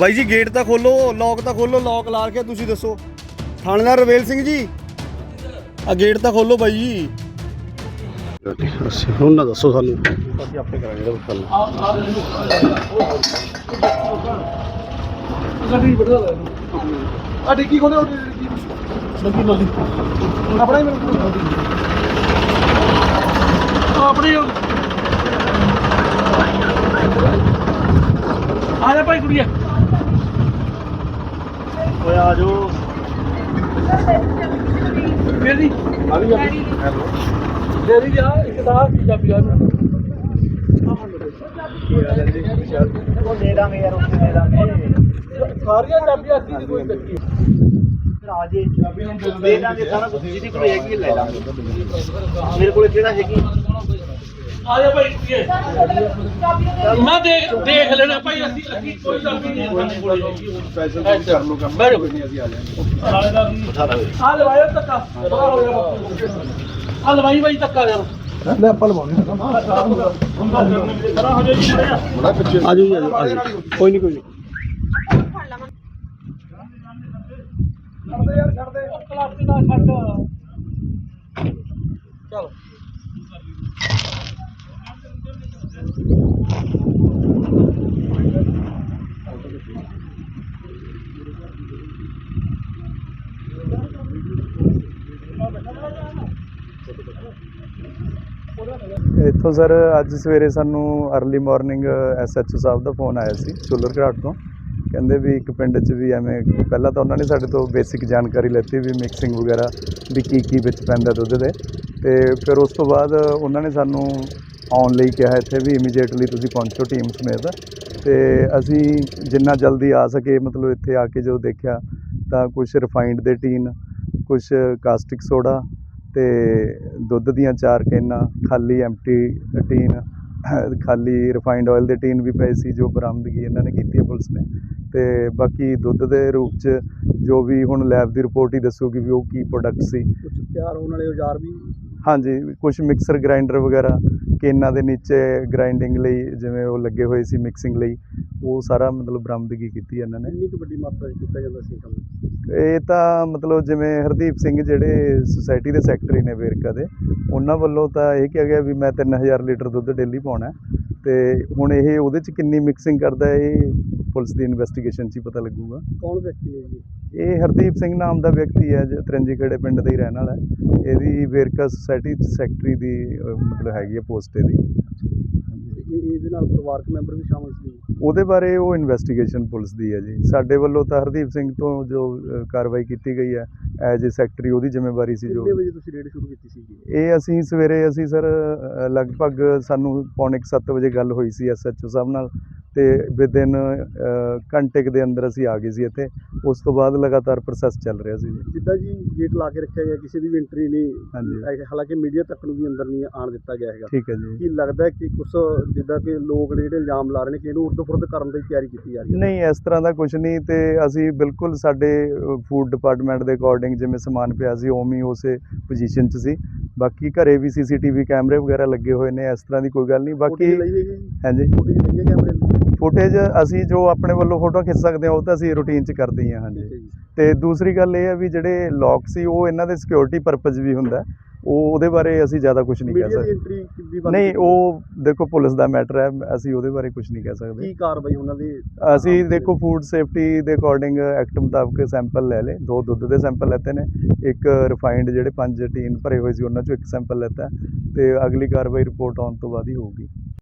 ਬਾਈ ਜੀ ਗੇਟ ਤਾਂ ਖੋਲੋ ਲੌਕ ਤਾਂ ਖੋਲੋ ਲੌਕ ਲਾ ਕੇ ਤੁਸੀਂ ਦੱਸੋ। ਥਾਣੇਦਾਰ ਰਵੇਲ ਸਿੰਘ ਜੀ? ਆ ਗੇਟ ਤਾਂ ਖੋਲੋ ਬਾਈ ਜੀ। ਅਸੀਂ ਹੁਣ ਨਾ ਦੱਸੋ ਸਾਨੂੰ। ਅਸੀਂ ਆਪੇ ਕਰਾਂਗੇ ਇਹਦਾ ਕੁਛ ਹੱਲ। ਗੱਡੀ ਬੜਾ ਲੈ। ਆ ਡਿੱਗੀ ਖੋਲੇ। ਉਹ ਡਿੱਗੀ ਲੱਗੀ ਲੱਗੀ ਆਪਣਾ ਹੀ ਮੇਰੇ ਆਪਣੀ ਆ। ਜਾ ਭਾਈ ਕੁੜੀਆ ਓਏ ਆ ਜਾਓ। ਮੇਰੀ ਆ ਵੀ ਮੇਰੀ ਜਾ ਇੱਕ ਦਾ ਪੰਜਾਬੀ ਆ ਉਹ ਦੇ ਦਾਂਗੇ ਯਾਰ ਉੱਥੇ ਦੇ ਦਾਂਗੇ। ਸਾਰੀਆਂ ਚਾਬੀਆਂ ਅੱਧੀ ਦੀ ਕੋਈ ਚੱਕੀ ਆ ਜੇ। ਦੇ ਦਾਂਗੇ ਸਾਰਾ ਕੁਝ ਜਿਹਦੀ ਕੋਲ ਹੈਗੀ ਲੈ ਲਾਂਗੇ ਮੇਰੇ ਕੋਲ ਕਿਹੜਾ ਹੈਗੀ? ਆ ਜਾ ਭਾਈ ਕੁੜੀਏ ਮੈਂ ਦੇਖ ਦੇਖ ਲੈਣਾ ਭਾਈ ਅਸੀਂ ਅਸੀਂ ਕੋਈ ਚਾਬੀ ਨਹੀਂ ਸਾਡੇ ਕੋਲ ਸਪੈਸ਼ਲ ਕਰ ਲੋ ਕੰਮ ਬੈਠੋ। ਨਹੀਂ ਅਸੀਂ ਆ ਜਾਵਾਂਗੇ। ਉਠਾ ਲਾਂਗੇ। ਆ ਲਵਾਇਆ ਧੱਕਾ ਬਾਹਰ ਹੋ ਗਿਆ ਬਾਪੂ। ਆ ਲਵਾਈ ਭਾਈ ਧੱਕਾ ਯਾਰ ਲੈ ਆਪਾਂ ਲਵਾਉਣੇ ਬੜਾ ਪਿੱਛੇ ਆ ਜਾਓ ਜੀ, ਆ ਜਾਓ ਕੋਈ ਨਹੀਂ ਕੋਈ ਨਹੀਂ ਛੱਡ ਦੇ ਯਾਰ ਛੱਡ ਦੇ ਕਲਾਸੀ ਦਾ ਛੱਡ। ਚਲ। ਇੱਥੋਂ ਸਰ, ਅੱਜ ਸਵੇਰੇ ਸਾਨੂੰ अर्ਲੀ ਮਾਰਨਿੰਗ ਐਸਐਚਓ ਸਾਹਿਬ ਦਾ ਫੋਨ ਆਇਆ ਸੀ ਚੁੱਲਰ ਘਾਟ ਤੋਂ। ਕਹਿੰਦੇ ਵੀ ਇੱਕ ਪਿੰਡ 'ਚ ਵੀ ਐਵੇਂ, ਪਹਿਲਾਂ ਤਾਂ ਉਹਨਾਂ ਨੇ ਸਾਡੇ ਤੋਂ ਬੇਸਿਕ ਜਾਣਕਾਰੀ ਲੈਤੀ ਵੀ ਮਿਕਸਿੰਗ ਵਗੈਰਾ ਵੀ ਕੀ ਕੀ ਵਿੱਚ ਪੈਂਦਾ ਦੁੱਧ ਦੇ। ਤੇ ਫਿਰ ਉਸ ਤੋਂ ਬਾਅਦ ਉਹਨਾਂ ਨੇ ਸਾਨੂੰ ਆਉਣ ਲਈ ਕਿਹਾ ਇੱਥੇ ਵੀ ਇਮੀਡੀਏਟਲੀ ਤੁਸੀਂ ਪਹੁੰਚੋ ਟੀਮ ਸਮੇਤ। ਤੇ ਅਸੀਂ ਜਿੰਨਾ ਜਲਦੀ ਆ ਸਕੇ, ਮਤਲਬ ਇੱਥੇ ਆ ਕੇ ਜਦੋਂ ਦੇਖਿਆ ਤਾਂ ਕੁਝ ਰਿਫਾਈਨਡ ਦੇ ਟੀਨ ਕੁਝ ਕਾਸਟਿਕ ਸੋਡਾ ਤੇ ਦੁੱਧ ਦੀਆਂ ਚਾਰ ਕੈਨਾਂ, ਖਾਲੀ ਐਮਟੀ ਟੀਨ, ਖਾਲੀ ਰਿਫਾਈਨਡ ਆਇਲ ਦੇ ਟੀਨ ਵੀ ਪਏ ਸੀ, ਜੋ ਬਰਾਮਦਗੀ ਇਹਨਾਂ ਨੇ ਕੀਤੀ ਹੈ ਪੁਲਿਸ ਨੇ। ਤੇ ਬਾਕੀ ਦੁੱਧ ਦੇ ਰੂਪ 'ਚ ਜੋ ਵੀ ਹੁਣ ਲੈਬ ਦੀ ਰਿਪੋਰਟ ਹੀ ਦੱਸੂਗੀ ਵੀ ਉਹ ਕੀ ਪ੍ਰੋਡਕਟ ਸੀ। ਕੁਝ ਤਿਆਰ ਹੋਣ ਵਾਲੇ ਔਜ਼ਾਰ ਵੀ ਹਾਂਜੀ ਕੁਝ ਮਿਕਸਰ ਗ੍ਰਾਈਂਡਰ ਵਗੈਰਾ ਕੇਨਾਂ ਦੇ ਨੀਚੇ ਗ੍ਰਾਈਂਡਿੰਗ ਲਈ ਜਿਵੇਂ ਉਹ ਲੱਗੇ ਹੋਏ ਸੀ ਮਿਕਸਿੰਗ ਲਈ, ਉਹ ਸਾਰਾ ਮਤਲਬ ਬਰਾਮਦਗੀ ਕੀਤੀ ਇਹਨਾਂ ਨੇ। ਇੰਨੀ ਕੁ ਵੱਡੀ ਮਾਤਰਾ 'ਚ ਕੀਤਾ ਜਾਂਦਾ ਸੀ ਕੰਮ? ਇਹ ਤਾਂ ਮਤਲਬ ਜਿਵੇਂ ਹਰਦੀਪ ਸਿੰਘ ਜਿਹੜੇ ਸੁਸਾਇਟੀ ਦੇ ਸੈਕਟਰੀ ਨੇ ਵੇਰਕਾ ਦੇ ਉਹਨਾਂ ਵੱਲੋਂ ਤਾਂ ਇਹ ਕਿਹਾ ਗਿਆ ਵੀ ਮੈਂ 3000 ਲੀਟਰ ਦੁੱਧ ਡੇਲੀ ਪਾਉਣਾ ਹੈ ਤੇ ਹੁਣ ਇਹ ਉਹਦੇ ਚ ਕਿੰਨੀ ਮਿਕਸਿੰਗ ਕਰਦਾ ਹੈ, ਇਹ ਪੁਲਿਸ ਦੀ ਇਨਵੈਸਟੀਗੇਸ਼ਨ 'ਚ ਹੀ ਪਤਾ ਲੱਗੂਗਾ। ਕੌਣ ਵਿਅਕਤੀ ਨੇ ਜੀ? ਇਹ ਹਰਦੀਪ ਸਿੰਘ ਨਾਮ ਦਾ ਵਿਅਕਤੀ ਹੈ ਜੋ ਤਰੰਜੀ ਖੇੜੇ ਪਿੰਡ ਦਾ ਹੀ ਰਹਿਣ ਵਾਲਾ ਹੈ। ਇਹਦੀ ਵੇਰਕਾ ਸੁਸਾਇਟੀ ਚ ਸੈਕਟਰੀ ਦੀ ਮਤਲਬ ਹੈਗੀ ਹੈ ਪੋਸਟ ਇਹਦੀ। ਇਹ ਇਹਦੇ ਨਾਲ ਪਰਿਵਾਰਕ ਮੈਂਬਰ ਵੀ ਸ਼ਾਮਲ ਸੀ। ਉਹਦੇ ਬਾਰੇ ਉਹ ਇਨਵੈਸਟੀਗੇਸ਼ਨ ਪੁਲਿਸ ਦੀ ਹੈ ਜੀ। ਸਾਡੇ ਵੱਲੋਂ ਤਾਂ ਹਰਦੀਪ ਸਿੰਘ ਤੋਂ ਜੋ ਕਾਰਵਾਈ ਕੀਤੀ ਗਈ ਹੈ ਐਜ਼ ਏ ਸੈਕਟਰੀ ਉਹਦੀ ਜ਼ਿੰਮੇਵਾਰੀ ਸੀ ਜੋ। ਕਿੰਨੇ ਵਜੇ ਤੁਸੀਂ ਰੇਡ ਸ਼ੁਰੂ ਕੀਤੀ ਸੀ ਇਹ ਅਸੀਂ ਸਵੇਰੇ ਅਸੀਂ ਸਰ ਲਗਭਗ ਸਾਨੂੰ ਪੌਣੇ 7 ਵਜੇ ਗੱਲ ਹੋਈ ਸੀ ਐਸਐਚਓ ਸਾਹਿਬ ਨਾਲ। ਤੇ ਵਿਦਿਨ ਘੰਟੇ ਦੇ ਅੰਦਰ ਅਸੀਂ ਆ ਗਏ ਸੀ ਇੱਥੇ। ਉਸ ਤੋਂ ਬਾਅਦ ਲਗਾਤਾਰ ਪ੍ਰੋਸੈਸ ਚੱਲ ਰਿਹਾ ਸੀ ਜਿੱਦਾਂ ਜੀ ਗੇਟ ਲਾ ਕੇ ਰੱਖਿਆ ਗਿਆ ਕਿਸੇ ਦੀ ਵੀ ਐਂਟਰੀ ਨਹੀਂ। ਹਾਲਾਂਕਿ ਮੀਡੀਆ ਤੱਕ ਨੂੰ ਵੀ ਅੰਦਰ ਨਹੀਂ ਆਣ ਦਿੱਤਾ ਗਿਆ ਹੈਗਾ। ਠੀਕ ਹੈ ਜੀ। ਕੀ ਲੱਗਦਾ ਕਿ ਕੁਝ ਜਿੱਦਾਂ ਕਿ ਲੋਕ ਨੇ ਜਿਹੜੇ ਇਲਜ਼ਾਮ ਲਾ ਰਹੇ ਨੇ ਕਿ ਇਹਨੂੰ ਉਰਦ-ਫੁਰਦ ਕਰਨ ਦੀ ਤਿਆਰੀ ਕੀਤੀ ਜਾ ਰਹੀ ਹੈ? ਨਹੀਂ ਇਸ ਤਰ੍ਹਾਂ ਦਾ ਕੁਝ ਨਹੀਂ ਤੇ ਅਸੀਂ ਬਿਲਕੁਲ ਸਾਡੇ ਫੂਡ ਡਿਪਾਰਟਮੈਂਟ ਦੇ ਅਕੋਰਡਿੰਗ ਜਿਵੇਂ ਸਮਾਨ ਪਿਆ ਸੀ ਉਵੇਂ ਉਸੇ ਪੋਜੀਸ਼ਨ 'ਚ ਸੀ। ਬਾਕੀ ਘਰੇ ਵੀ ਸੀਸੀਟੀਵੀ ਕੈਮਰੇ ਵਗੈਰਾ ਲੱਗੇ ਹੋਏ ਨੇ ਇਸ ਤਰ੍ਹਾਂ ਦੀ ਕੋਈ ਗੱਲ ਨਹੀਂ। ਬਾਕੀ ਹਾਂਜੀ। ਕੈਮਰੇ ਫੁਟੇਜ ਅਸੀਂ ਜੋ ਆਪਣੇ ਵੱਲੋਂ ਫੋਟੋ ਖਿੱਚ ਸਕਦੇ ਹਾਂ ਉਹ ਤਾਂ ਅਸੀਂ ਰੂਟੀਨ 'ਚ ਕਰਦੇ ਹੀ ਹਾਂਜੀ। ਤੇ ਦੂਸਰੀ ਗੱਲ ਇਹ ਹੈ ਵੀ ਜਿਹੜੇ ਲੌਕ ਸੀ ਉਹ ਇਹਨਾਂ ਦੇ ਸਿਕਿਉਰਿਟੀ ਪਰਪਸ ਵੀ ਹੁੰਦਾ। ਉਹ ਉਹਦੇ ਬਾਰੇ ਅਸੀਂ ਜ਼ਿਆਦਾ ਕੁਝ ਨਹੀਂ ਕਹਿ ਸਕਦੇ। ਨਹੀਂ ਉਹ ਦੇਖੋ ਪੁਲਿਸ ਦਾ ਮੈਟਰ ਹੈ ਅਸੀਂ ਉਹਦੇ ਬਾਰੇ ਕੁਝ ਨਹੀਂ ਕਹਿ ਸਕਦੇ। ਕੀ ਕਾਰਵਾਈ ਉਹਨਾਂ ਦੀ ਅਸੀਂ ਦੇਖੋ ਫੂਡ ਸੇਫਟੀ ਦੇ ਅਕੋਰਡਿੰਗ ਐਕਟ ਮੁਤਾਬਕ ਸੈਂਪਲ ਲੈ ਲਏ। ਦੋ ਦੁੱਧ ਦੇ ਸੈਂਪਲ ਲੈਤੇ ਨੇ। ਇੱਕ ਰਿਫਾਈਨਡ ਜਿਹੜੇ ਪੰਜ ਟੀਨ ਭਰੇ ਹੋਏ ਸੀ ਉਹਨਾਂ ਚੋਂ ਇੱਕ ਸੈਂਪਲ ਲੈਤਾ ਤੇ ਅਗਲੀ ਕਾਰਵਾਈ ਰਿਪੋਰਟ ਆਉਣ ਤੋਂ ਬਾਅਦ ਹੀ ਹੋਊਗੀ।